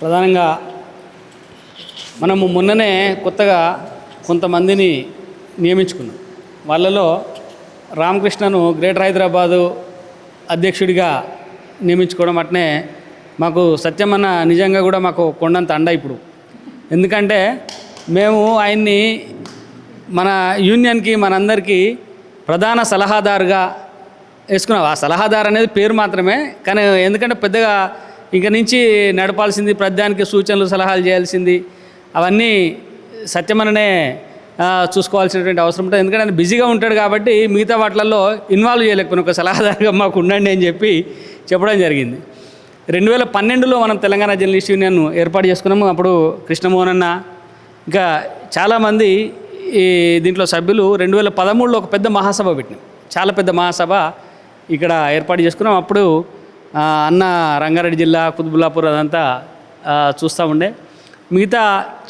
ప్రధానంగా మనము మొన్ననే కొత్తగా కొంతమందిని నియమించుకున్నాం. వాళ్ళలో రామకృష్ణను గ్రేటర్ హైదరాబాదు అధ్యక్షుడిగా నియమించుకోవడం అట్నే మాకు సత్యమన్న నిజంగా కూడా మాకు కొండంత అండ ఇప్పుడు. ఎందుకంటే మేము ఆయన్ని మన యూనియన్కి మనందరికీ ప్రధాన సలహాదారుగా వేసుకున్నాం. ఆ సలహాదారు అనేది పేరు మాత్రమే కానీ ఎందుకంటే పెద్దగా ఇక నుంచి నడపాల్సింది ప్రధానికి సూచనలు సలహాలు చేయాల్సింది. అవన్నీ సత్యమననే చూసుకోవాల్సినటువంటి అవసరం ఉంటుంది. ఎందుకంటే ఆయన బిజీగా ఉంటాడు కాబట్టి మిగతా వాటిలలో ఇన్వాల్వ్ చేయలేకపోయినా ఒక సలహాదారుగా మాకు ఉండండి అని చెప్పి చెప్పడం జరిగింది. రెండు వేల పన్నెండులో మనం తెలంగాణ జర్నలిస్ట్ యూనియన్ ఏర్పాటు చేసుకున్నాము. అప్పుడు కృష్ణమోహన్ అన్న ఇంకా చాలామంది ఈ దీంట్లో సభ్యులు రెండు వేల పదమూడులో ఒక పెద్ద మహాసభ పెట్టినాం. చాలా పెద్ద మహాసభ ఇక్కడ ఏర్పాటు చేసుకున్నాం. అప్పుడు అన్న రంగారెడ్డి జిల్లా కుతుబుల్లాపూర్ అదంతా చూస్తూ ఉండే. మిగతా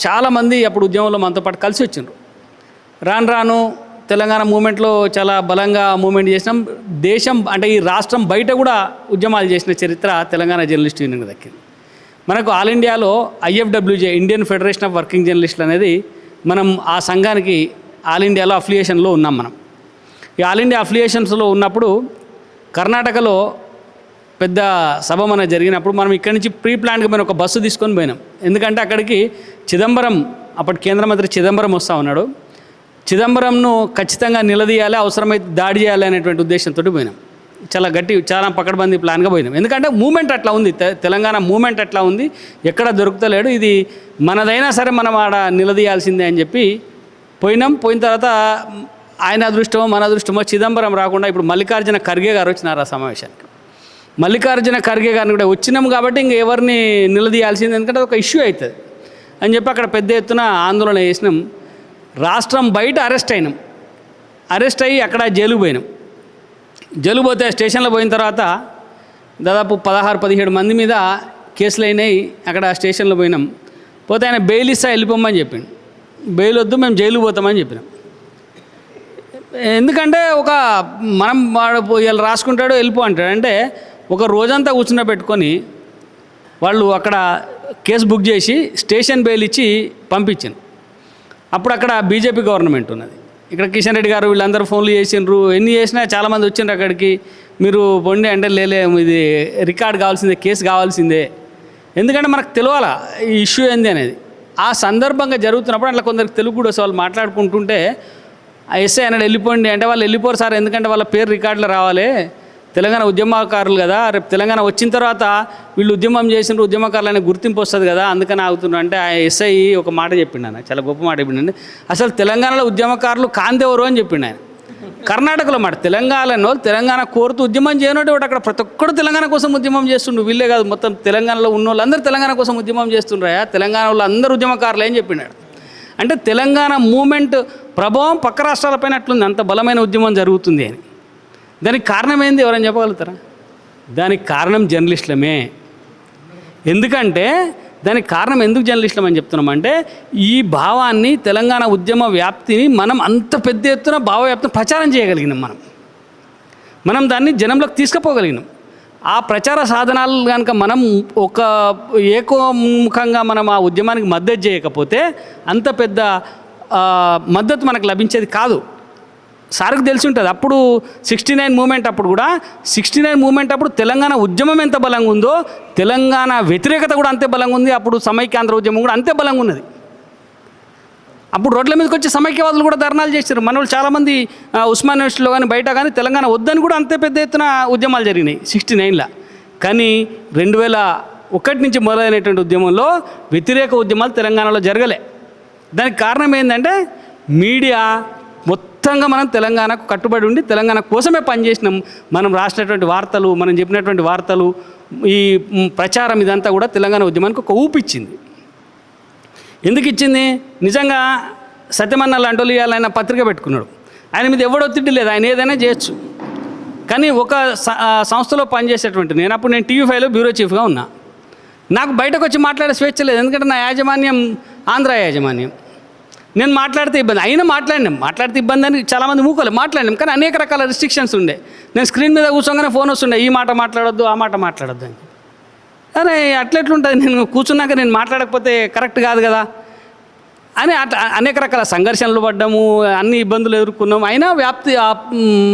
చాలామంది అప్పుడు ఉద్యమంలో మనతో పాటు కలిసి వచ్చిండ్రు. రాను రాను తెలంగాణ మూమెంట్లో చాలా బలంగా మూమెంట్ చేసినాం. దేశం అంటే ఈ రాష్ట్రం బయట కూడా ఉద్యమాలు చేసిన చరిత్ర తెలంగాణ జర్నలిస్ట్ యూనియన్ దక్కింది. మనకు ఆల్ ఇండియాలో IFWJ Indian Federation of working జర్నలిస్టులు అనేది మనం ఆ సంఘానికి ఆల్ ఇండియాలో అఫిలియేషన్లో ఉన్నాం మనం. ఈ ఆల్ ఇండియా అఫిలియేషన్స్లో ఉన్నప్పుడు కర్ణాటకలో పెద్ద సభ మన జరిగినప్పుడు మనం ఇక్కడి నుంచి ప్రీ ప్లాన్గా మనం ఒక బస్సు తీసుకొని పోయినాం. ఎందుకంటే అక్కడికి చిదంబరం అప్పటి కేంద్ర మంత్రి చిదంబరం వస్తూ ఉన్నాడు. చిదంబరంను ఖచ్చితంగా నిలదీయాలి అవసరమైతే దాడి చేయాలి అనేటువంటి ఉద్దేశంతో పోయినాం. చాలా గట్టి చాలా పకడ్బందీ ప్లాన్గా పోయినాం. ఎందుకంటే మూమెంట్ అట్లా ఉంది. తెలంగాణ మూమెంట్ అట్లా ఉంది. ఎక్కడ దొరుకుతలేడు. ఇది మనదైనా సరే మనం ఆడ నిలదీయాల్సిందే అని చెప్పి పోయినాం. పోయిన తర్వాత ఆయన అదృష్టమో మన అదృష్టమో చిదంబరం రాకుండా ఇప్పుడు మల్లికార్జున ఖర్గే గారు వచ్చినారు ఆ సమావేశానికి. మల్లికార్జున ఖర్గే గారిని కూడా వచ్చినాం కాబట్టి ఇంక ఎవరిని నిలదీయాల్సింది ఎందుకంటే అది ఒక ఇష్యూ అవుతుంది అని చెప్పి అక్కడ పెద్ద ఎత్తున ఆందోళన చేసినాం. రాష్ట్రం బయట అరెస్ట్ అయినాం. అరెస్ట్ అయ్యి అక్కడ జైలుకు పోయినాం. జైలు పోతే స్టేషన్లో పోయిన తర్వాత దాదాపు పదహారు పదిహేడు మంది మీద కేసులు అయినాయి. అక్కడ స్టేషన్లో పోయినాం. పోతే ఆయన బెయిల్ ఇస్తా వెళ్ళిపోమని చెప్పిండు. బెయిల్ వద్దు మేము జైలు పోతామని చెప్పినాం. ఎందుకంటే ఒక మనం వాడు వీళ్ళు రాసుకుంటాడు వెళ్ళిపో అంటాడు. అంటే ఒక రోజంతా కూర్చున్న పెట్టుకొని వాళ్ళు అక్కడ కేసు బుక్ చేసి స్టేషన్ బెయిల్ ఇచ్చి పంపించాను అప్పుడు అక్కడ బీజేపీ గవర్నమెంట్ ఉన్నది. ఇక్కడ కిషన్ రెడ్డి గారు వీళ్ళందరూ ఫోన్లు చేసిండ్రు. ఎన్ని చేసినా చాలామంది వచ్చిండ్రు అక్కడికి. మీరు పొండి అంటే లేలే ఇది రికార్డ్ కావాల్సిందే కేసు కావాల్సిందే. ఎందుకంటే మనకు తెలియాలా ఈ ఇష్యూ ఏంది అనేది. ఆ సందర్భంగా జరుగుతున్నప్పుడు అట్లా కొందరికి తెలుగు కూడా వాళ్ళు మాట్లాడుకుంటుంటే ఎస్ఐ అన్నాడు వెళ్ళిపోండి. అంటే వాళ్ళు వెళ్ళిపోరు సార్ ఎందుకంటే వాళ్ళ పేరు రికార్డులో రావాలి. తెలంగాణ ఉద్యమకారులు కదా రేపు తెలంగాణ వచ్చిన తర్వాత వీళ్ళు ఉద్యమం చేసిన ఉద్యమకారులు అనే గుర్తింపు వస్తుంది కదా అందుకని ఆగుతున్నారు. అంటే ఆ ఎస్ఐ ఒక మాట చెప్పిండు ఆయన చాలా గొప్ప మాట చెప్పిండు. అసలు తెలంగాణలో ఉద్యమకారులు కాందేవరు అని చెప్పిండు ఆయన. కర్ణాటకలో మాట తెలంగాణలో తెలంగాణ కోరుతూ ఉద్యమం చేయనట్టు వాడు అక్కడ ప్రతి ఒక్కడు తెలంగాణ కోసం ఉద్యమం చేస్తుండు వీళ్ళే కాదు మొత్తం తెలంగాణలో ఉన్న వాళ్ళందరూ తెలంగాణ కోసం ఉద్యమం చేస్తుండ్రయా తెలంగాణ వాళ్ళు అందరూ ఉద్యమకారులు అని చెప్పినాడు అంటే తెలంగాణ మూమెంట్ ప్రభావం పక్క రాష్ట్రాలపైన అట్లుంది అంత బలమైన ఉద్యమం జరుగుతుంది అని. దానికి కారణం ఏంది ఎవరైనా చెప్పగలుగుతారా? దానికి కారణం జర్నలిస్టులమే. ఎందుకంటే దానికి కారణం ఎందుకు జర్నలిస్టులం అని చెప్తున్నామంటే ఈ భావాన్ని తెలంగాణ ఉద్యమ వ్యాప్తిని మనం అంత పెద్ద ఎత్తున భావవ్యాప్తిని ప్రచారం చేయగలిగినాం మనం. మనం దాన్ని జనంలోకి తీసుకుపోగలిగినాం. ఆ ప్రచార సాధనాలు కనుక మనం ఒక ఏకోముఖంగా మనం ఆ ఉద్యమానికి మద్దతు చేయకపోతే అంత పెద్ద మద్దతు మనకు లభించేది కాదు. సార్కి తెలిసి ఉంటుంది. అప్పుడు సిక్స్టీ నైన్ మూమెంట్ అప్పుడు కూడా సిక్స్టీ నైన్ మూమెంట్ అప్పుడు తెలంగాణ ఉద్యమం ఎంత బలంగా ఉందో తెలంగాణ వ్యతిరేకత కూడా అంతే బలంగా ఉంది. అప్పుడు సమైక్యాంధ్ర ఉద్యమం కూడా అంతే బలంగా ఉన్నది. అప్పుడు రోడ్ల మీదకి వచ్చి సమైక్యవాదులు కూడా ధర్నాలు చేశారు. మన వాళ్ళు చాలామంది ఉస్మాన్ యూనివర్సిటీలో కానీ బయట కానీ తెలంగాణ వద్దని కూడా అంతే పెద్ద ఎత్తున ఉద్యమాలు జరిగినాయి సిక్స్టీ నైన్లో. కానీ రెండు వేల ఒకటి నుంచి మొదలైనటువంటి ఉద్యమంలో వ్యతిరేక ఉద్యమాలు తెలంగాణలో జరగలే. దానికి కారణం ఏంటంటే మీడియా ఖచ్చితంగా మనం తెలంగాణకు కట్టుబడి ఉండి తెలంగాణ కోసమే పనిచేసినాం మనం రాసినటువంటి వార్తలు మనం చెప్పినటువంటి వార్తలు ఈ ప్రచారం ఇదంతా కూడా తెలంగాణ ఉద్యమానికి ఒక ఊపిచ్చింది ఎందుకు ఇచ్చింది? నిజంగా సత్యమన్న లాంటి వాళ్ళు ఆయన పత్రిక పెట్టుకున్నాడు. ఆయన మీద ఎవడో ఒత్తిడి లేదు ఆయన ఏదైనా చేయొచ్చు. కానీ ఒక స- సంస్థలో పనిచేసేటువంటి నేను అప్పుడు నేను టీవీ ఫైవ్లో బ్యూరో చీఫ్గా ఉన్నా. నాకు బయటకు వచ్చి మాట్లాడే స్వేచ్ఛ లేదు. ఎందుకంటే నా యాజమాన్యం ఆంధ్ర యాజమాన్యం. నేను మాట్లాడితే ఇబ్బంది. అయినా మాట్లాడినాం. మాట్లాడితే ఇబ్బంది అని చాలామంది మూకోలే మాట్లాడినాం. కానీ అనేక రకాల రిస్ట్రిక్షన్స్ ఉండే. నేను స్క్రీన్ మీద కూర్చోగానే ఫోన్ వస్తుండే. ఈ మాట మాట్లాడొద్దు ఆ మాట మాట్లాడొద్దు అని. అరే అట్లెట్లుంటుంది? నేను కూర్చున్నాక నేను మాట్లాడకపోతే కరెక్ట్ కాదు కదా? అని అట్లా అనేక రకాల సంఘర్షణలు పడ్డాము అన్ని ఇబ్బందులు ఎదుర్కొన్నాము అయినా వ్యాప్తి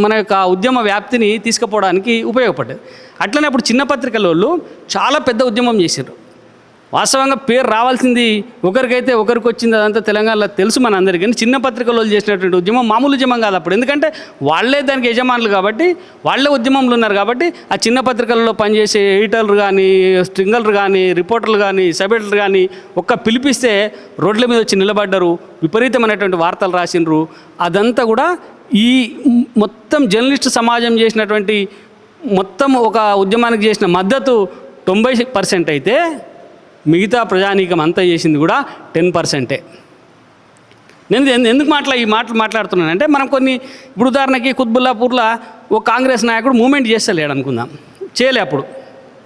మన యొక్క ఉద్యమ వ్యాప్తిని తీసుకుపోవడానికి ఉపయోగపడ్డది. అట్లనే అప్పుడు చిన్న పత్రికల వాళ్ళు చాలా పెద్ద ఉద్యమం చేశారు వాస్తవంగా పేరు రావాల్సింది ఒకరికైతే ఒకరికి వచ్చింది అదంతా తెలంగాణలో తెలుసు మన అందరికీ చిన్న పత్రికలో చేసినటువంటి ఉద్యమం మామూలు ఉద్యమం కాదు అప్పుడు. ఎందుకంటే వాళ్ళే దానికి యజమానులు కాబట్టి వాళ్ళే ఉద్యమంలో ఉన్నారు కాబట్టి ఆ చిన్న పత్రికలలో పనిచేసే ఎడిటర్లు కానీ స్ట్రింగర్లు కానీ రిపోర్టర్లు కానీ సబ్ కానీ ఒక్క పిలిపిస్తే రోడ్ల మీద వచ్చి నిలబడ్డారు విపరీతమైనటువంటి వార్తలు రాసిండ్రు. అదంతా కూడా ఈ మొత్తం జర్నలిస్ట్ సమాజం చేసినటువంటి మొత్తం ఒక ఉద్యమానికి చేసిన మద్దతు తొంభై పర్సెంట్ అయితే మిగతా ప్రజానీకం అంతా చేసింది కూడా టెన్ పర్సెంటే. నేను ఎందుకు మాట్లా ఈ మాటలు మాట్లాడుతున్నానంటే మనం కొన్ని ఇప్పుడు ఉదాహరణకి కుత్బుల్లాపూర్లో ఒక కాంగ్రెస్ నాయకుడు మూమెంట్ చేస్తలేడు అనుకుందాం. చేయలే అప్పుడు.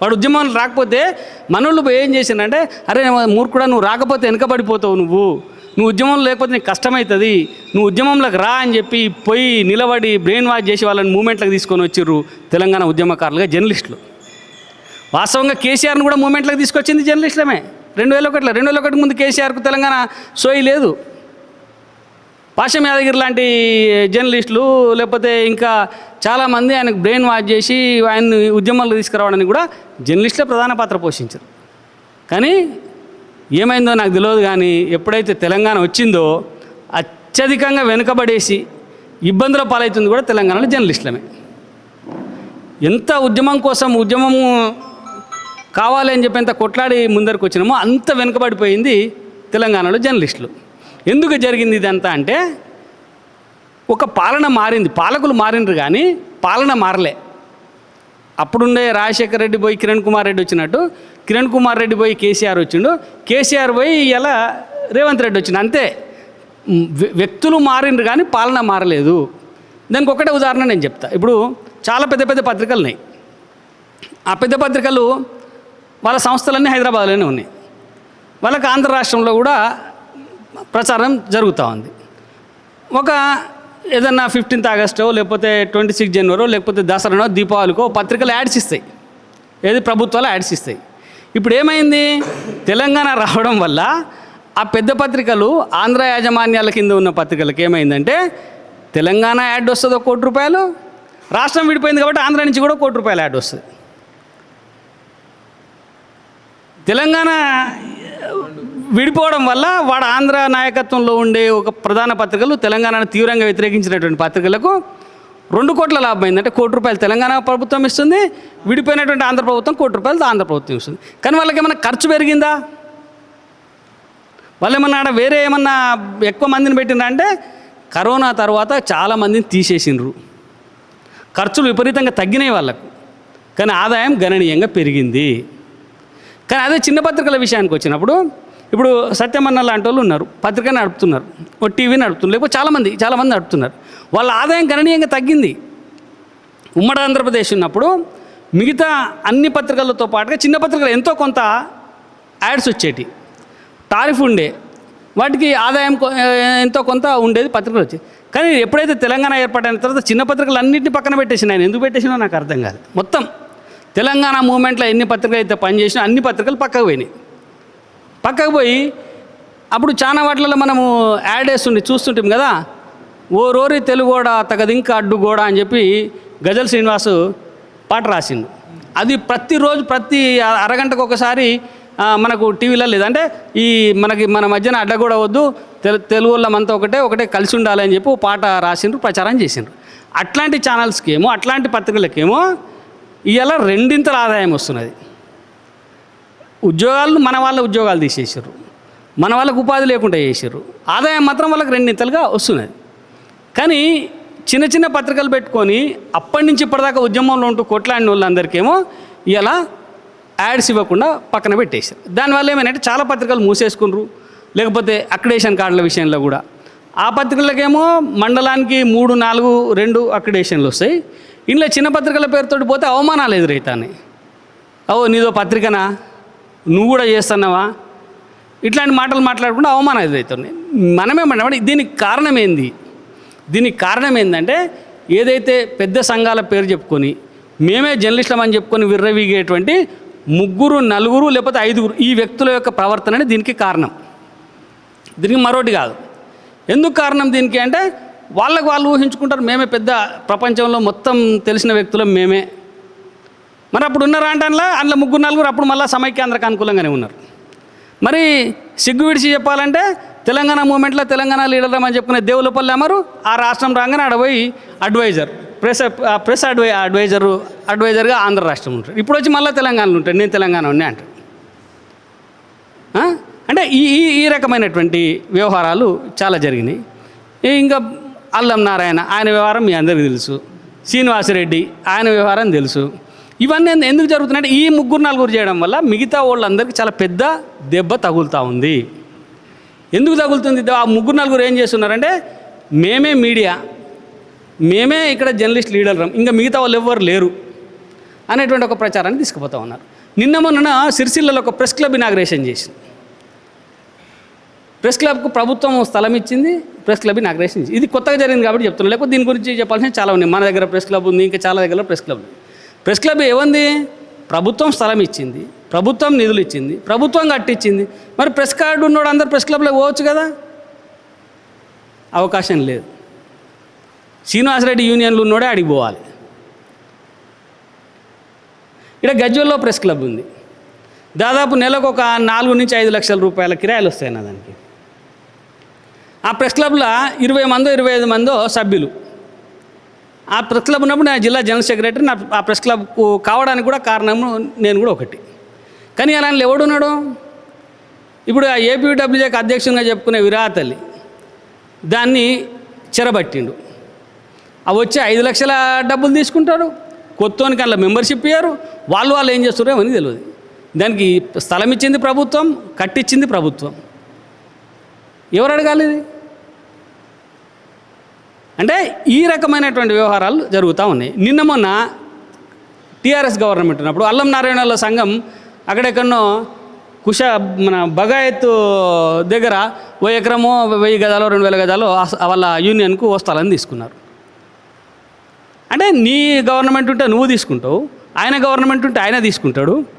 వాడు ఉద్యమం రాకపోతే మనోళ్ళు పోయి ఏం చేసిందంటే అరే మూర్ఖుడా నువ్వు రాకపోతే వెనకబడిపోతావు నువ్వు. నువ్వు ఉద్యమం లేకపోతే నీకు కష్టమవుతుంది నువ్వు ఉద్యమంలోకి రా అని చెప్పి పోయి నిలబడి బ్రెయిన్ వాష్ చేసి వాళ్ళని మూమెంట్లకు తీసుకొని వచ్చిర్రు తెలంగాణ ఉద్యమకారులుగా జర్నలిస్టులు. వాస్తవంగా కేసీఆర్ను కూడా మూమెంట్లోకి తీసుకొచ్చింది జర్నలిస్టులమే. రెండు వేల ఒకటిలో రెండు వేల ఒకటి ముందు కేసీఆర్కు తెలంగాణ సోయి లేదు. పాషం యాదగిరి లాంటి జర్నలిస్టులు లేకపోతే ఇంకా చాలామంది ఆయనకు బ్రెయిన్ వాష్ చేసి ఆయన్ని ఉద్యమాల్లో తీసుకురావడానికి కూడా జర్నలిస్టులే ప్రధాన పాత్ర పోషించారు. కానీ ఏమైందో నాకు తెలియదు కానీ ఎప్పుడైతే తెలంగాణ వచ్చిందో అత్యధికంగా వెనుకబడేసి ఇబ్బందుల పాలవుతుంది కూడా తెలంగాణలో జర్నలిస్టులమే. ఎంత ఉద్యమం కోసం ఉద్యమము కావాలి అని చెప్పి ఎంత కొట్లాడి ముందరికి వచ్చినామో అంత వెనుకబడిపోయింది తెలంగాణలో జర్నలిస్టులు. ఎందుకు జరిగింది ఇదంతా అంటే ఒక పాలన మారింది పాలకులు మారిండ్రు కానీ పాలన మారలే. అప్పుడుండే రాజశేఖర రెడ్డి పోయి కిరణ్ కుమార్ రెడ్డి వచ్చినట్టు కిరణ్ కుమార్ రెడ్డి పోయి కేసీఆర్ వచ్చిండు కేసీఆర్ పోయి ఇలా రేవంత్ రెడ్డి వచ్చిండు అంతే. వ్యక్తులు మారిండ్రు కానీ పాలన మారలేదు. దానికి ఒకటే ఉదాహరణ నేను చెప్తా. ఇప్పుడు చాలా పెద్ద పెద్ద పత్రికలు ఉన్నాయి ఆ పెద్ద పత్రికలు వాళ్ళ సంస్థలన్నీ హైదరాబాద్లోనే ఉన్నాయి. వాళ్ళకి ఆంధ్ర రాష్ట్రంలో కూడా ప్రచారం జరుగుతూ ఉంది. ఒక ఏదన్నా ఫిఫ్టీన్త్ ఆగస్టో లేకపోతే ట్వంటీ సిక్స్ జనవరో లేకపోతే దసరానో దీపావళికో పత్రికలు యాడ్స్ ఇస్తాయి. ఏది ప్రభుత్వాలు యాడ్స్ ఇస్తాయి. ఇప్పుడు ఏమైంది? తెలంగాణ రావడం వల్ల ఆ పెద్ద పత్రికలు ఆంధ్ర యాజమాన్యాల కింద ఉన్న పత్రికలకు ఏమైందంటే తెలంగాణ యాడ్ వస్తుంది ఒక కోటి రూపాయలు రాష్ట్రం విడిపోయింది కాబట్టి ఆంధ్ర నుంచి కూడా కోటి రూపాయల యాడ్ వస్తుంది. తెలంగాణ విడిపోవడం వల్ల వాడు ఆంధ్ర నాయకత్వంలో ఉండే ఒక ప్రధాన పత్రికలు తెలంగాణను తీవ్రంగా వ్యతిరేకించినటువంటి పత్రికలకు రెండు కోట్ల లాభం అయిందంటే కోటి రూపాయలు తెలంగాణ ప్రభుత్వం ఇస్తుంది విడిపోయినటువంటి ఆంధ్ర ప్రభుత్వం కోటి రూపాయలు ఆంధ్ర ప్రభుత్వం ఇస్తుంది. కానీ వాళ్ళకి ఏమైనా ఖర్చు పెరిగిందా? వాళ్ళు ఏమన్నా ఆడ వేరే ఏమన్నా ఎక్కువ మందిని పెట్టిండ్రా అంటే కరోనా తర్వాత చాలా మందిని తీసేసిండ్రు. ఖర్చులు విపరీతంగా తగ్గినాయి వాళ్ళకు. కానీ ఆదాయం గణనీయంగా పెరిగింది. కానీ అదే చిన్న పత్రికల విషయానికి వచ్చినప్పుడు ఇప్పుడు సత్యమన్న లాంటి వాళ్ళు ఉన్నారు పత్రిక నడుపుతున్నారు ఓ టీవీ నడుపుతున్నారు లేకపోతే చాలామంది చాలామంది నడుపుతున్నారు. వాళ్ళ ఆదాయం గణనీయంగా తగ్గింది. ఉమ్మడి ఆంధ్రప్రదేశ్ ఉన్నప్పుడు మిగతా అన్ని పత్రికలతో పాటుగా చిన్న పత్రికలు ఎంతో కొంత యాడ్స్ వచ్చేటి. టారిఫ్ ఉండే వాటికి ఆదాయం కొ- ఎంతో కొంత ఉండేది పత్రికలు వచ్చేది కానీ ఎప్పుడైతే తెలంగాణ ఏర్పడిన తర్వాత చిన్న పత్రికలు అన్నింటినీ పక్కన పెట్టేసిన ఆయన ఎందుకు పెట్టేసినా నాకు అర్థం కాదు. మొత్తం తెలంగాణ మూమెంట్లో ఎన్ని పత్రికలు అయితే పనిచేసినా అన్ని పత్రికలు పక్కకు పోయినాయి. పక్కకు పోయి అప్పుడు చాలా వాటిలలో మనము యాడ్ వేస్తుండే చూస్తుంటాం కదా? ఓ రోరి తెలుగోడ తగదింక అడ్డుగోడ అని చెప్పి గజల్ శ్రీనివాసు పాట రాసిండు. అది ప్రతిరోజు ప్రతి అరగంటకు ఒకసారి మనకు టీవీలో లేదంటే ఈ మనకి మన మధ్యన అడ్డగోడ వద్దు తెలు తెలుగు వాళ్ళమంతా ఒకటే ఒకటే కలిసి ఉండాలి అని చెప్పి పాట రాసిండ్రు ప్రచారం చేసిండ్రు. అట్లాంటి ఛానల్స్కి ఏమో అట్లాంటి పత్రికలకేమో ఇవాళ రెండింతల ఆదాయం వస్తున్నది. ఉద్యోగాలను మన వాళ్ళ ఉద్యోగాలు తీసేసారు మన వాళ్ళకు ఉపాధి లేకుండా చేసారు ఆదాయం మాత్రం వాళ్ళకి రెండింతలుగా వస్తున్నది. కానీ చిన్న చిన్న పత్రికలు పెట్టుకొని అప్పటి నుంచి ఇప్పటిదాకా ఉద్యమంలో ఉంటూ కొట్లాడిన వాళ్ళందరికేమో ఇలా యాడ్స్ ఇవ్వకుండా పక్కన పెట్టేశారు. దానివల్ల ఏమైనా చాలా పత్రికలు మూసేసుకున్నారు. లేకపోతే అక్రిడేషన్ కార్డుల విషయంలో కూడా. ఆ పత్రికలకేమో మండలానికి మూడు నాలుగు రెండు అక్రిడేషన్లు వస్తాయి. ఇంట్లో చిన్న పత్రికల పేరుతోటి పోతే అవమానాలు ఎదురవుతాయి ఓ నీదో పత్రికనా? నువ్వు కూడా చేస్తున్నావా? ఇట్లాంటి మాటలు మాట్లాడకుండా అవమానం ఎదురవుతుంది మనమే మన దీనికి కారణం ఏంది దీనికి కారణం ఏంటంటే ఏదైతే పెద్ద సంఘాల పేరు చెప్పుకొని మేమే జర్నలిస్టులం అని చెప్పుకొని విర్రవీగేటువంటి ముగ్గురు నలుగురు లేకపోతే ఐదుగురు ఈ వ్యక్తుల యొక్క ప్రవర్తననే దీనికి కారణం. దీనికి మరోటి కాదు. ఎందుకు కారణం దీనికి అంటే వాళ్ళకు వాళ్ళు ఊహించుకుంటారు మేమే పెద్ద ప్రపంచంలో మొత్తం తెలిసిన వ్యక్తులం మేమే. మరి అప్పుడు ఉన్నారా అంటే అందులో ముగ్గురు నలుగురు అప్పుడు మళ్ళీ సమైక్యాంధ్రకు అనుకూలంగానే ఉన్నారు. మరి సిగ్గు విడిచి చెప్పాలంటే తెలంగాణ మూమెంట్లో తెలంగాణ లీడర్ అని చెప్పుకునే దేవులపల్లి అమరు ఆ రాష్ట్రం రాగానే అడపోయి అడ్వైజర్ ప్రెస్ ప్రెస్ అడ్వై అడ్వైజరు అడ్వైజర్గా ఆంధ్ర రాష్ట్రం ఉంటారు. ఇప్పుడు వచ్చి మళ్ళీ తెలంగాణలో ఉంటాడు నేను తెలంగాణ ఉన్నా అంటాడు అంటే ఈ ఈ ఈ రకమైనటువంటి వ్యవహారాలు చాలా జరిగినాయి. ఇంకా అల్లం నారాయణ ఆయన వ్యవహారం మీ అందరికీ తెలుసు. శ్రీనివాసరెడ్డి ఆయన వ్యవహారం తెలుసు. ఇవన్నీ ఎందుకు జరుగుతున్నాయంటే ఈ ముగ్గురు నలుగురు చేయడం వల్ల మిగతా వాళ్ళందరికీ చాలా పెద్ద దెబ్బ తగులుతూ ఉంది. ఎందుకు తగులుతుంది? ఆ ముగ్గురు నలుగురు ఏం చేస్తున్నారంటే మేమే మీడియా మేమే ఇక్కడ జర్నలిస్ట్ లీడర్లం ఇంకా మిగతా వాళ్ళు ఎవ్వరు లేరు అనేటువంటి ఒక ప్రచారాన్ని తీసుకుపోతా ఉన్నారు. నిన్న మొన్న సిరిసిల్లలో ఒక ప్రెస్ క్లబ్ ఇనాగ్రేషన్ చేసింది. ప్రెస్ క్లబ్కు ప్రభుత్వం స్థలం ఇచ్చింది ప్రెస్ క్లబ్ ఇనాగ్రేషన్ ఇది కొత్తగా జరిగింది కాబట్టి చెప్తున్నాను లేకపోతే దీని గురించి చెప్పాల్సిన చాలా ఉన్నాయి. మన దగ్గర ప్రెస్ క్లబ్ ఉంది ఇంకా చాలా దగ్గర ప్రెస్ క్లబ్ ఉంది. ప్రెస్ క్లబ్ ఏముంది? ప్రభుత్వం స్థలం ఇచ్చింది ప్రభుత్వం నిధులు ఇచ్చింది ప్రభుత్వం కట్టించింది మరి ప్రెస్ కార్డు ఉన్నోడు అందరు ప్రెస్ క్లబ్లో పోవచ్చు కదా? అవకాశం లేదు. శ్రీనివాసరెడ్డి యూనియన్లు ఉన్నోడే అడిగి పోవాలి. ఇక్కడ గజ్వల్లో ప్రెస్ క్లబ్ ఉంది. దాదాపు నెలకు ఒక నాలుగు నుంచి ఐదు లక్షల రూపాయల కిరాయిలు వస్తాయి నా దానికి. ఆ ప్రెస్ క్లబ్లో ఇరవై మందో ఇరవై ఐదు మందో సభ్యులు. ఆ ప్రెస్ క్లబ్ ఉన్నప్పుడు నా జిల్లా జనరల్ సెక్రటరీ నా ఆ ప్రెస్ క్లబ్కు కావడానికి కూడా కారణం నేను కూడా ఒకటి. కానీ అలాంటి ఎవడున్నాడు ఇప్పుడు ఆ ఏపీడబ్ల్యూజేకి అధ్యక్షునిగా చెప్పుకునే విరాతల్లి దాన్ని చెరబట్టిండు. అవి వచ్చి ఐదు లక్షల డబ్బులు తీసుకుంటాడు. కొత్తోనికి అలా మెంబర్షిప్ ఇయ్యారు. వాళ్ళు వాళ్ళు ఏం చేస్తారో ఏమని తెలియదు దానికి స్థలం ఇచ్చింది ప్రభుత్వం కట్టించింది ప్రభుత్వం. ఎవరు అడగాలి ఇది? అంటే ఈ రకమైనటువంటి వ్యవహారాలు జరుగుతూ ఉన్నాయి. నిన్న మొన్న టీఆర్ఎస్ గవర్నమెంట్ ఉన్నప్పుడు అల్లం నారాయణల సంఘం అక్కడెక్కడో కుష మన బగాయత్ దగ్గర ఓ ఎకరమో వెయ్యి గదాలో రెండు వేల గదాలో వాళ్ళ యూనియన్కు వస్తాలని తీసుకున్నారు. అంటే నీ గవర్నమెంట్ ఉంటే నువ్వు తీసుకుంటావు ఆయన గవర్నమెంట్ ఉంటే ఆయన తీసుకుంటాడు.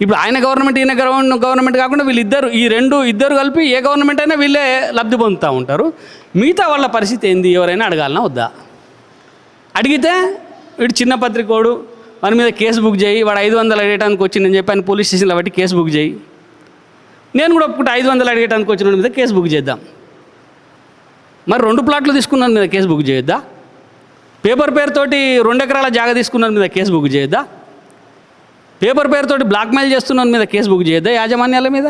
ఇప్పుడు ఆయన గవర్నమెంట్ ఈయన గవర్న- గవర్నమెంట్ కాకుండా వీళ్ళిద్దరు ఈ రెండు ఇద్దరు కలిపి ఏ గవర్నమెంట్ అయినా వీళ్ళే లబ్ధి పొందుతూ ఉంటారు. మిగతా వాళ్ళ పరిస్థితి ఏంది? ఎవరైనా అడగాలనా? వద్దా? అడిగితే వీడు చిన్న పత్రికోడు వాని మీద కేసు బుక్ చేయి వాడు ఐదు వందలు అడిగటానికి వచ్చి నేను చెప్పాను పోలీస్ స్టేషన్లో బట్టి కేసు బుక్ చేయి. నేను కూడా ఒప్పుకుంటే ఐదు వందలు అడిగటానికి వచ్చిన మీద కేసు బుక్ చేద్దాం. మరి రెండు ప్లాట్లు తీసుకున్న మీద కేసు బుక్ చేయొద్దా? పేపర్ పేరుతోటి రెండు ఎకరాల జాగా తీసుకున్న మీద కేసు బుక్ చేయొద్దా? పేపర్ పేరుతోటి బ్లాక్మెయిల్ చేస్తున్నాను మీద కేసు బుక్ చేయొద్దా యాజమాన్యాల మీద?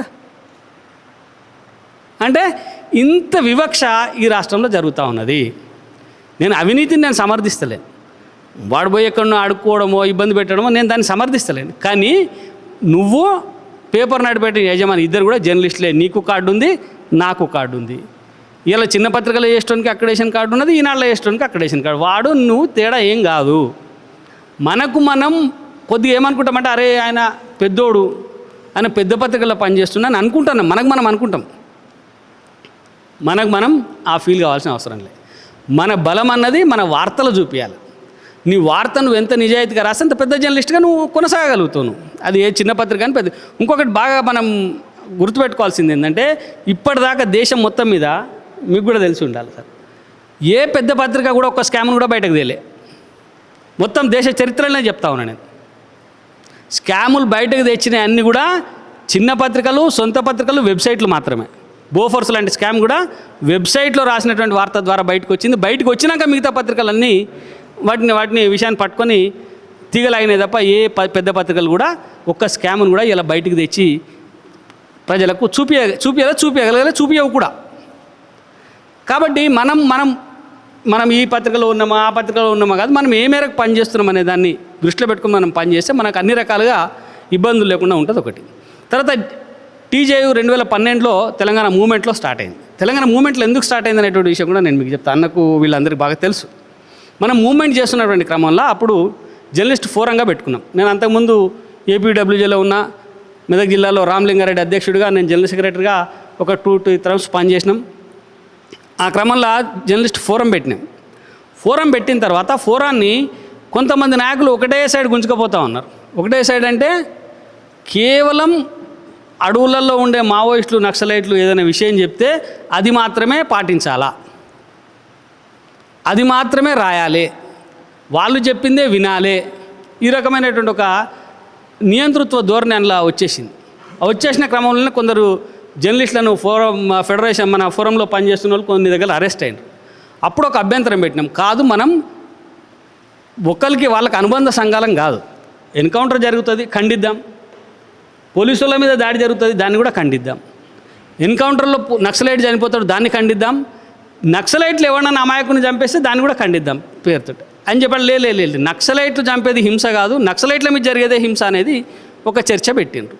అంటే ఇంత వివక్ష ఈ రాష్ట్రంలో జరుగుతూ ఉన్నది. నేను అవినీతిని నేను సమర్థిస్తలేను. వాడు పోయి ఎక్కడో అడుక్కోవడమో ఇబ్బంది పెట్టడమో నేను దాన్ని సమర్థిస్తలేను. కానీ నువ్వు పేపర్ నడిపెట్టిన యజమాని ఇద్దరు కూడా జర్నలిస్టులే. నీకు కార్డు ఉంది నాకు కార్డు ఉంది. ఇలా చిన్న పత్రికలు వేయడానికి అక్కడేషన్ కార్డు ఉన్నది ఈనాళ్ళు వేయడానికి అక్కడేషన్ కార్డు. వాడు నువ్వు తేడా ఏం కాదు. మనకు మనం కొద్దిగా ఏమనుకుంటామంటే అరే ఆయన పెద్దోడు ఆయన పెద్ద పత్రికల్లో పనిచేస్తున్నా అని అనుకుంటాను. మనకు మనం అనుకుంటాం. మనకు మనం ఆ ఫీల్ కావాల్సిన అవసరం లేదు. మన బలం అన్నది మన వార్తలు చూపించాలి నీ వార్త నువ్వు ఎంత నిజాయితీగా రాస్తే అంత పెద్ద జర్నలిస్ట్గా నువ్వు కొనసాగలుగుతావు అది ఏ చిన్న పత్రిక అని పెద్ద ఇంకొకటి బాగా మనం గుర్తుపెట్టుకోవాల్సింది ఏంటంటే ఇప్పటిదాకా దేశం మొత్తం మీద మీకు కూడా తెలిసి ఉండాలి సార్. ఏ పెద్ద పత్రిక కూడా ఒక్క స్కామ్ను కూడా బయటకు తేలే. మొత్తం దేశ చరిత్రలోనే చెప్తా ఉన్నాను నేను. స్కాములు బయటకు తెచ్చిన అన్నీ కూడా చిన్న పత్రికలు సొంత పత్రికలు వెబ్సైట్లు మాత్రమే. బోఫోర్స్ లాంటి స్కామ్ కూడా వెబ్సైట్లో రాసినటువంటి వార్త ద్వారా బయటకు వచ్చింది. బయటకు వచ్చినాక మిగతా పత్రికలన్నీ వాటిని వాటిని విషయాన్ని పట్టుకొని తీగలాగినాయి తప్ప ఏ ప- పెద్ద పత్రికలు కూడా ఒక్క స్కామ్ను కూడా ఇలా బయటకు తెచ్చి ప్రజలకు చూపియ చూపించాలి చూపించగలగాలి చూపించవు కూడా. కాబట్టి మనం మనం మనం ఈ పత్రికలో ఉన్నామా ఆ పత్రికలో ఉన్నామా కాదు మనం ఏ మేరకు పనిచేస్తున్నాం అనే దాన్ని దృష్టిలో పెట్టుకుని మనం పనిచేస్తే మనకు అన్ని రకాలుగా ఇబ్బందులు లేకుండా ఉంటుంది ఒకటి. తర్వాత టీజేయు రెండు వేల పన్నెండులో తెలంగాణ మూమెంట్లో స్టార్ట్ అయింది. తెలంగాణ మూమెంట్లో ఎందుకు స్టార్ట్ అయింది అనేటువంటి విషయం కూడా నేను మీకు చెప్తాను అన్నకు వీళ్ళందరికీ బాగా తెలుసు. మనం మూమెంట్ చేస్తున్నటువంటి క్రమంలో అప్పుడు జర్నలిస్ట్ ఫోరంగా పెట్టుకున్నాం. నేను అంతకుముందు ఏపీడబ్ల్యూజేలో ఉన్న మెదక్ జిల్లాలో రామలింగారెడ్డి అధ్యక్షుడిగా నేను జనరల్ సెక్రటరీగా ఒక టూ టూ టర్మ్స్ పనిచేసినాం. ఆ క్రమంలో జర్నలిస్ట్ ఫోరం పెట్టినాం. ఫోరం పెట్టిన తర్వాత ఫోరాన్ని కొంతమంది నాయకులు ఒకటే సైడ్ గుంజుకపోతా ఉన్నారు. ఒకటే సైడ్ అంటే కేవలం అడవులలో ఉండే మావోయిస్టులు నక్సలైట్లు ఏదైనా విషయం చెప్తే అది మాత్రమే పాటించాలా? అది మాత్రమే రాయాలి. వాళ్ళు చెప్పిందే వినాలి. ఈ రకమైనటువంటి ఒక నియంతృత్వ ధోరణి అలా వచ్చేసింది. వచ్చేసిన క్రమంలోనే కొందరు జర్నలిస్టులను ఫోరం ఫెడరేషన్ మన ఫోరంలో పనిచేస్తున్న వాళ్ళు కొన్ని దగ్గర అరెస్ట్ అయ్యారు అప్పుడు ఒక అభ్యంతరం పెట్టినాం. కాదు మనం ఒకరికి వాళ్ళకి అనుబంధ సంఘాలం కాదు. ఎన్కౌంటర్ జరుగుతుంది ఖండిద్దాం. పోలీసుల మీద దాడి జరుగుతుంది దాన్ని కూడా ఖండిద్దాం. ఎన్కౌంటర్లో నక్సలైట్ చనిపోతాడు దాన్ని ఖండిద్దాం. నక్సలైట్లు ఎవరన్నా అమాయకుని చంపేస్తే దాన్ని కూడా ఖండిద్దాం పేరుతో. అని చెప్పాడు లే లేదు నక్సలైట్లు చంపేది హింస కాదు. నక్సలైట్ల మీద జరిగేదే హింస అనేది ఒక చర్చ పెట్టిండ్రు.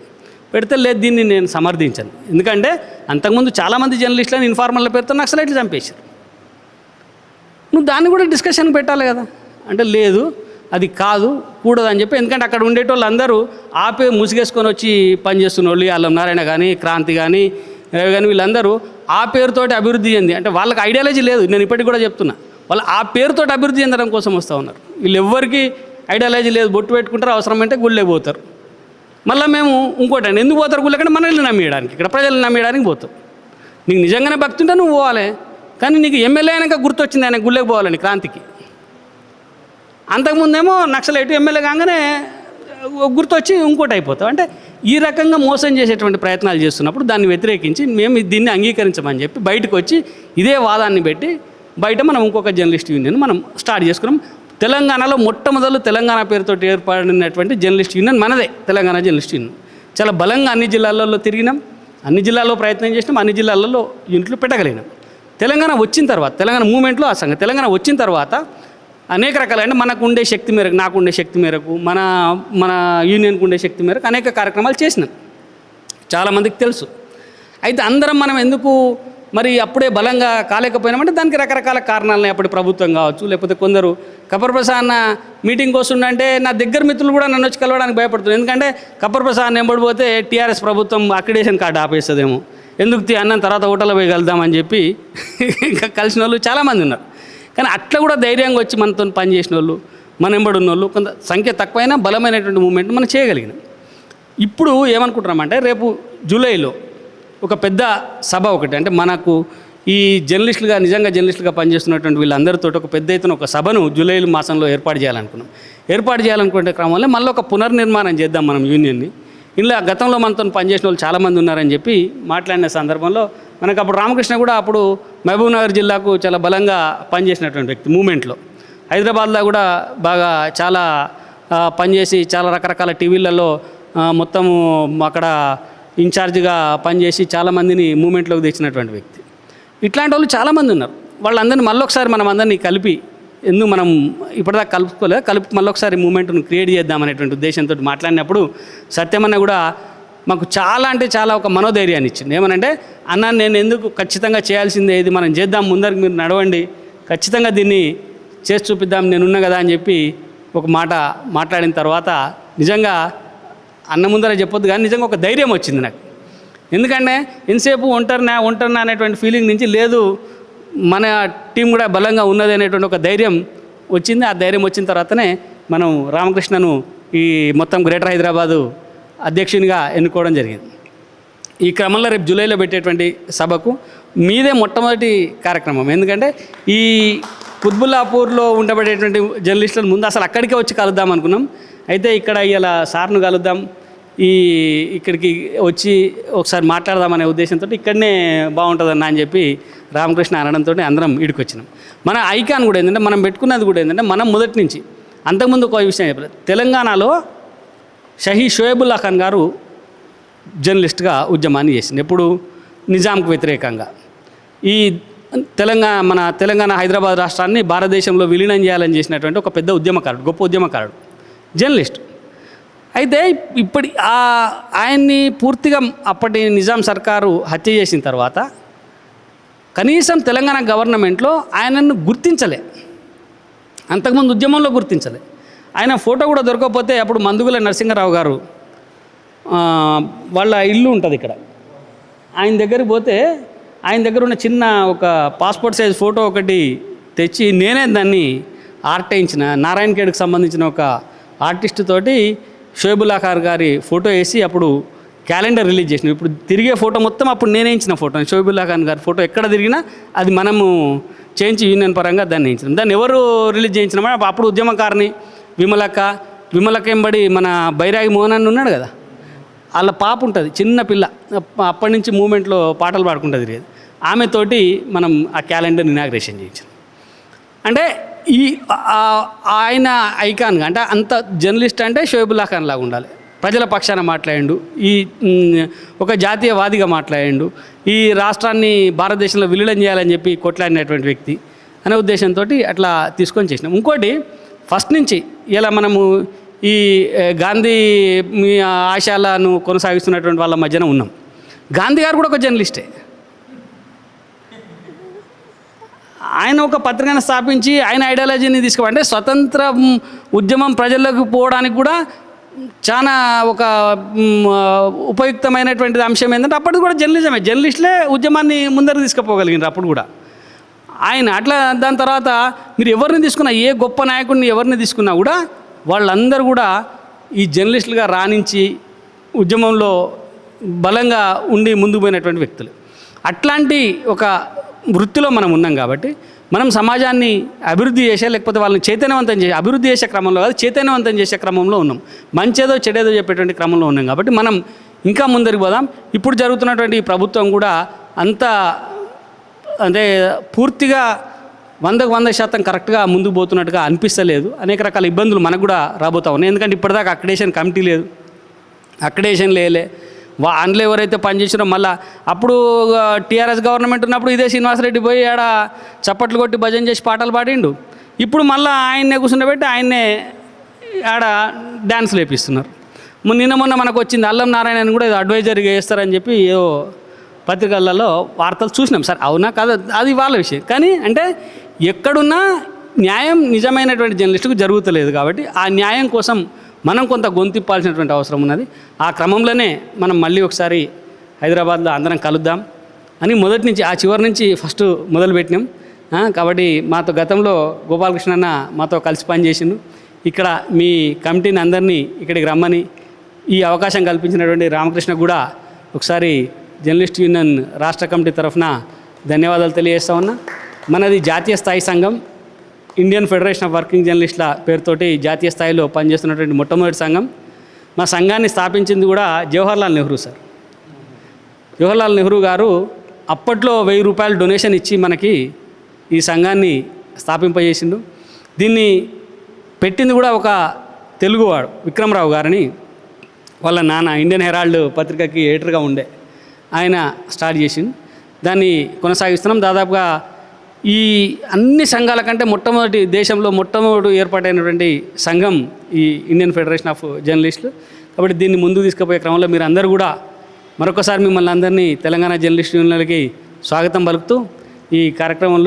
పెడితే లేదు దీన్ని నేను సమర్థించను. ఎందుకంటే అంతకుముందు చాలామంది జర్నలిస్టులను ఇన్ఫార్మర్ల పేరుతో నక్సలైట్లు చంపేశారు. నువ్వు దాన్ని కూడా డిస్కషన్ పెట్టాలి కదా. అంటే లేదు అది కాదు కూడదు అని చెప్పి ఎందుకంటే అక్కడ ఉండేటోళ్ళు అందరూ ఆపే ముసుగేసుకొని వచ్చి పనిచేస్తున్న వాళ్ళు అల్లం నారాయణ కానీ క్రాంతి కానీ రవి కానీ వీళ్ళందరూ ఆ పేరుతోటి అభివృద్ధి చెంది అంటే వాళ్ళకి ఐడియాలజీ లేదు నేను ఇప్పటికి కూడా చెప్తున్నా. వాళ్ళు ఆ పేరుతోటి అభివృద్ధి చెందడం కోసం వస్తూ ఉన్నారు. వీళ్ళు ఎవ్వరికి ఐడియాలజీ లేదు బొట్టు పెట్టుకుంటారు అవసరమంటే గుళ్ళే పోతారు. మళ్ళీ మేము ఇంకోటండి ఎందుకు పోతారు గుళ్ళకంటే మనల్ని నమ్మేయడానికి ఇక్కడ ప్రజల్ని నమ్మేయడానికి పోతాం. నీకు నిజంగానే భక్తి ఉంటే నువ్వు పోవాలి కానీ నీకు ఎమ్మెల్యే అయినాక గుర్తొచ్చింది ఆయన గుళ్ళకి పోవాలని క్రాంతికి. అంతకుముందేమో నక్సలైట్ ఎమ్మెల్యే కాగానే గుర్తొచ్చి ఇంకోటి అయిపోతాం. అంటే ఈ రకంగా మోసం చేసేటువంటి ప్రయత్నాలు చేస్తున్నప్పుడు దాన్ని వ్యతిరేకించి మేము దీన్ని అంగీకరించమని చెప్పి బయటకు వచ్చి ఇదే వాదాన్ని పెట్టి బయట మనం ఇంకొక జర్నలిస్ట్ యూనియన్ మనం స్టార్ట్ చేసుకున్నాం. తెలంగాణలో మొట్టమొదలు తెలంగాణ పేరుతో ఏర్పడినటువంటి జర్నలిస్ట్ యూనియన్ మనదే తెలంగాణ జర్నలిస్ట్ యూనియన్. చాలా బలంగా అన్ని జిల్లాలలో తిరిగినాం. అన్ని జిల్లాల్లో ప్రయత్నం చేసినాం అన్ని జిల్లాలలో యూనిట్లు పెట్టగలిగినాం. తెలంగాణ వచ్చిన తర్వాత తెలంగాణ మూమెంట్లో ఆ సంగతి తెలంగాణ వచ్చిన తర్వాత అనేక రకాలైన మనకు ఉండే శక్తి మేరకు నాకు ఉండే శక్తి మేరకు మన మన యూనియన్కు ఉండే శక్తి మేరకు అనేక కార్యక్రమాలు చేసినాం. చాలామందికి తెలుసు. అయితే అందరం మనం ఎందుకు మరి అప్పుడే బలంగా కాలేకపోయినామంటే దానికి రకరకాల కారణాలని అప్పటి ప్రభుత్వం కావచ్చు లేకపోతే కొందరు కపర్ ప్రసాద్ అన్న మీటింగ్ వస్తుండంటే నా దగ్గర మిత్రులు కూడా నన్ను వచ్చి కలవడానికి భయపడుతున్నారు. ఎందుకంటే కపర్ ప్రసాద్ ఎంబడిపోతే టీఆర్ఎస్ ప్రభుత్వం అక్రిడేషన్ కార్డు ఆపేస్తుందేమో. ఎందుకు తీ అన్నం తర్వాత హోటల్లో పోయి కలుద్దామని చెప్పి ఇంకా కలిసిన వాళ్ళు చాలామంది ఉన్నారు. కానీ అట్లా కూడా ధైర్యంగా వచ్చి మనతో పనిచేసిన వాళ్ళు మన ఎంబడి ఉన్న వాళ్ళు కొంత సంఖ్య తక్కువైనా బలమైనటువంటి మూమెంట్ మనం చేయగలిగినాం. ఇప్పుడు ఏమనుకుంటున్నామంటే రేపు జూలైలో ఒక పెద్ద సభ ఒకటి అంటే మనకు ఈ జర్నలిస్టులుగా నిజంగా జర్నలిస్టులుగా పనిచేస్తున్నటువంటి వీళ్ళందరితో ఒక పెద్ద ఎత్తున ఒక సభను జూలై మాసంలో ఏర్పాటు చేయాలనుకున్నాం. ఏర్పాటు చేయాలనుకునే క్రమంలో మళ్ళీ ఒక పునర్నిర్మాణం చేద్దాం మనం యూనియన్ని. ఇలా గతంలో మనతో పనిచేసిన వాళ్ళు చాలామంది ఉన్నారని చెప్పి మాట్లాడిన సందర్భంలో మనకు అప్పుడు రామకృష్ణ కూడా అప్పుడు మహబూబ్ నగర్ జిల్లాకు చాలా బలంగా పనిచేసినటువంటి వ్యక్తి మూమెంట్లో. హైదరాబాద్లో కూడా బాగా చాలా పనిచేసి చాలా రకరకాల టీవీలలో మొత్తము అక్కడ ఇన్ఛార్జిగా పనిచేసి చాలామందిని మూమెంట్లోకి తెచ్చినటువంటి వ్యక్తి. ఇట్లాంటి వాళ్ళు చాలామంది ఉన్నారు. వాళ్ళందరినీ మళ్ళొకసారి మనం అందరినీ కలిపి ఎందుకు మనం ఇప్పటిదాకా కలుపుకోలే కలిపి మళ్ళొకసారి మూమెంట్ను క్రియేట్ చేద్దామనేటువంటి ఉద్దేశంతో మాట్లాడినప్పుడు సత్యమన్న కూడా మాకు చాలా అంటే చాలా ఒక మనోధైర్యాన్ని ఇచ్చింది. ఏమనంటే అన్న నేను ఎందుకు ఖచ్చితంగా చేయాల్సిందే ఇది మనం చేద్దాం ముందరికి మీరు నడవండి. ఖచ్చితంగా దీన్ని చేసి చూపిద్దాం నేనున్నా కదా అని చెప్పి ఒక మాట మాట్లాడిన తర్వాత నిజంగా అన్న ముందర చెప్పొద్దు కానీ నిజంగా ఒక ధైర్యం వచ్చింది నాకు. ఎందుకంటే ఎంతసేపు ఒంటరినా ఒంటరినా అనేటువంటి ఫీలింగ్ నుంచి లేదు మన టీం కూడా బలంగా ఉన్నది అనేటువంటి ఒక ధైర్యం వచ్చింది. ఆ ధైర్యం వచ్చిన తర్వాతనే మనం రామకృష్ణను ఈ మొత్తం గ్రేటర్ హైదరాబాదు అధ్యక్షునిగా ఎన్నుకోవడం జరిగింది. ఈ క్రమంలో రేపు జూలైలో పెట్టేటువంటి సభకు మీదే మొట్టమొదటి కార్యక్రమం. ఎందుకంటే ఈ కుత్బుల్లాపూర్లో ఉండబడేటువంటి జర్నలిస్టులను ముందు అసలు అక్కడికే వచ్చి కలుద్దాం అనుకున్నాం. అయితే ఇక్కడ ఇలా సార్ను కలుద్దాం. ఈ ఇక్కడికి వచ్చి ఒకసారి మాట్లాడదామనే ఉద్దేశంతో ఇక్కడనే బాగుంటుందన్న అని చెప్పి రామకృష్ణ అనడంతో అందరం ఇడికి వచ్చినాం మన ఐకాన్ కూడా ఏంటంటే మనం పెట్టుకున్నది కూడా ఏంటంటే మనం మొదటి నుంచి అంతకుముందు ఒక విషయం చెప్పలేదు. తెలంగాణలో షహీ షోయబుల్లా ఖాన్ గారు జర్నలిస్ట్గా ఉద్యమాన్ని చేసింది. ఎప్పుడు నిజాంకు వ్యతిరేకంగా. ఈ తెలంగాణ మన తెలంగాణ హైదరాబాద్ రాష్ట్రాన్ని భారతదేశంలో విలీనం చేయాలని చేసినటువంటి ఒక పెద్ద ఉద్యమకారుడు గొప్ప ఉద్యమకారుడు జర్నలిస్ట్. అయితే ఇప్పటి ఆ ఆయన్ని పూర్తిగా అప్పటి నిజాం సర్కారు హత్య చేసిన తర్వాత కనీసం తెలంగాణ గవర్నమెంట్లో ఆయనను గుర్తించలే. అంతకుముందు ఉద్యమంలో గుర్తించలే. ఆయన ఫోటో కూడా దొరకకపోతే అప్పుడు మందుగుల నరసింహారావు గారు వాళ్ళ ఇల్లు ఉంటుంది ఇక్కడ. ఆయన దగ్గరికి పోతే ఆయన దగ్గర ఉన్న చిన్న ఒక పాస్పోర్ట్ సైజ్ ఫోటో ఒకటి తెచ్చి నేనే దాన్ని ఆర్ట్ వేయించిన నారాయణ ఖేడ్కి సంబంధించిన ఒక ఆర్టిస్ట్ తోటి షోయబుల్లా గారి ఫోటో వేసి అప్పుడు క్యాలెండర్ రిలీజ్ చేసిన. ఇప్పుడు తిరిగే ఫోటో మొత్తం అప్పుడు నేనే ఇచ్చిన ఫోటో షోయబుల్లా ఖాన్ గారి ఫోటో ఎక్కడ తిరిగినా అది మనము చేయించి యూనియన్ పరంగా దాన్ని వేయించినాం దాన్ని ఎవరు రిలీజ్ చేయించినామో అప్పుడు ఉద్యమకారిని విమలక్క విమలక్క ఎంబడి మన బైరాగి మోహన్ అని ఉన్నాడు కదా? వాళ్ళ పాప ఉంటుంది చిన్న పిల్ల. అప్పటి నుంచి మూమెంట్లో పాటలు పాడుకుంటుంది లేదు ఆమెతోటి మనం ఆ క్యాలెండర్ ఇనాగ్రేషన్ చేయించాం. అంటే ఈ ఆయన ఐకాన్ అంటే అంత జర్నలిస్ట్ అంటే షోయబుల్లా ఖాన్ లాగా ఉండాలి. ప్రజల పక్షాన మాట్లాడిండు ఈ ఒక జాతీయవాదిగా మాట్లాడిండు ఈ రాష్ట్రాన్ని భారతదేశంలో విలీనం చేయాలని చెప్పి కొట్లాడినటువంటి వ్యక్తి అనే ఉద్దేశంతో అట్లా తీసుకొని చేసినాం. ఇంకోటి ఫస్ట్ నుంచి ఇలా మనము ఈ గాంధీ ఆశాలను ఆశయాలను కొనసాగిస్తున్నటువంటి వాళ్ళ మధ్యన ఉన్నాం. గాంధీ గారు కూడా ఒక జర్నలిస్టే. ఆయన ఒక పత్రికను స్థాపించి ఆయన ఐడియాలజీని తీసుకోవాలంటే స్వతంత్ర ఉద్యమం ప్రజల్లోకి పోవడానికి కూడా చాలా ఒక మ్, ఉపయుక్తమైనటువంటి అంశం ఏంటంటే అప్పటికి కూడా జర్నలిజమే. జర్నలిస్టులే ఉద్యమాన్ని ముందరకు తీసుకుపోగలిగినారు అప్పుడు కూడా. ఆయన అట్లా దాని తర్వాత మీరు ఎవరిని తీసుకున్నా ఏ గొప్ప నాయకుడిని ఎవరిని తీసుకున్నా కూడా వాళ్ళందరూ కూడా ఈ జర్నలిస్టులుగా రాణించి ఉద్యమంలో బలంగా ఉండి ముందుకు పోయినటువంటి వ్యక్తులు. అట్లాంటి ఒక వృత్తిలో మనం ఉన్నాం కాబట్టి మనం సమాజాన్ని అభివృద్ధి చేసే లేకపోతే వాళ్ళని చైతన్యవంతం చేసే అభివృద్ధి చేసే క్రమంలో కాదు చైతన్యవంతం చేసే క్రమంలో ఉన్నాం. మంచేదో చెడేదో చెప్పేటువంటి క్రమంలో ఉన్నాం కాబట్టి మనం ఇంకా ముందరికి పోదాం. ఇప్పుడు జరుగుతున్నటువంటి ఈ ప్రభుత్వం కూడా అంత అంటే పూర్తిగా వందకు వంద శాతం కరెక్ట్గా ముందుకు పోతున్నట్టుగా అనిపిస్తలేదు. అనేక రకాల ఇబ్బందులు మనకు కూడా రాబోతా ఉన్నాయి. ఎందుకంటే ఇప్పటిదాకా అక్రిడేషన్ కమిటీ లేదు. అక్రిడేషన్ లేలే. వా అందులో ఎవరైతే పనిచేసినో మళ్ళా అప్పుడు టీఆర్ఎస్ గవర్నమెంట్ ఉన్నప్పుడు ఇదే శ్రీనివాసరెడ్డి పోయి ఆడ చప్పట్లు కొట్టి భజన చేసి పాటలు పాడిండు. ఇప్పుడు మళ్ళీ ఆయన్నే కూర్చుండబెట్టి ఆయన్నే ఆడ డ్యాన్స్ లేపిస్తున్నారు నిన్న మొన్న మనకు వచ్చింది అల్లం నారాయణని కూడా ఏదో అడ్వైజర్గా వేస్తారని చెప్పి ఏదో పత్రికలలో వార్తలు చూసినాం. సార్ అవునా కాదు? అది వాళ్ళ విషయం. కానీ అంటే ఎక్కడున్నా న్యాయం నిజమైనటువంటి జర్నలిస్టుకు జరుగుతలేదు కాబట్టి ఆ న్యాయం కోసం మనం కొంత గొంతిప్పాల్సినటువంటి అవసరం ఉన్నది. ఆ క్రమంలోనే మనం మళ్ళీ ఒకసారి హైదరాబాద్లో అందరం కలుద్దాం అని మొదటి నుంచి ఆ చివరి నుంచి ఫస్ట్ మొదలుపెట్టినాం. కాబట్టి మాతో గతంలో గోపాలకృష్ణ అన్న మాతో కలిసి పనిచేసిండు. ఇక్కడ మీ కమిటీని అందరినీ ఇక్కడికి రమ్మని ఈ అవకాశం కల్పించినటువంటి రామకృష్ణ కూడా ఒకసారి జర్నలిస్ట్ యూనియన్ రాష్ట్ర కమిటీ తరఫున ధన్యవాదాలు తెలియజేస్తా ఉన్నా. మనది జాతీయ స్థాయి సంఘం ఇండియన్ ఫెడరేషన్ ఆఫ్ వర్కింగ్ జర్నలిస్టుల పేరుతోటి జాతీయ స్థాయిలో పనిచేస్తున్నటువంటి మొట్టమొదటి సంఘం. మా సంఘాన్ని స్థాపించింది కూడా జవహర్లాల్ నెహ్రూ సార్. జవహర్లాల్ నెహ్రూ గారు అప్పట్లో వెయ్యి రూపాయలు డొనేషన్ ఇచ్చి మనకి ఈ సంఘాన్ని స్థాపింపజేసిండు. దీన్ని పెట్టింది కూడా ఒక తెలుగువాడు విక్రమరావు గారిని. వాళ్ళ నాన్న ఇండియన్ హెరాల్డ్ పత్రికకి ఎడిటర్గా ఉండే. ఆయన స్టార్ట్ చేసిండు. దాన్ని కొనసాగిస్తున్నాం. దాదాపుగా ఈ అన్ని సంఘాల కంటే మొట్టమొదటి దేశంలో మొట్టమొదటి ఏర్పాటైనటువంటి సంఘం ఈ ఇండియన్ ఫెడరేషన్ ఆఫ్ జర్నలిస్టులు. కాబట్టి దీన్ని ముందుకు తీసుకుపోయే క్రమంలో మీరు అందరూ కూడా మరొకసారి మిమ్మల్ని అందరినీ తెలంగాణ జర్నలిస్ట్ యూనియన్లకి స్వాగతం పలుకుతూ ఈ కార్యక్రమంలో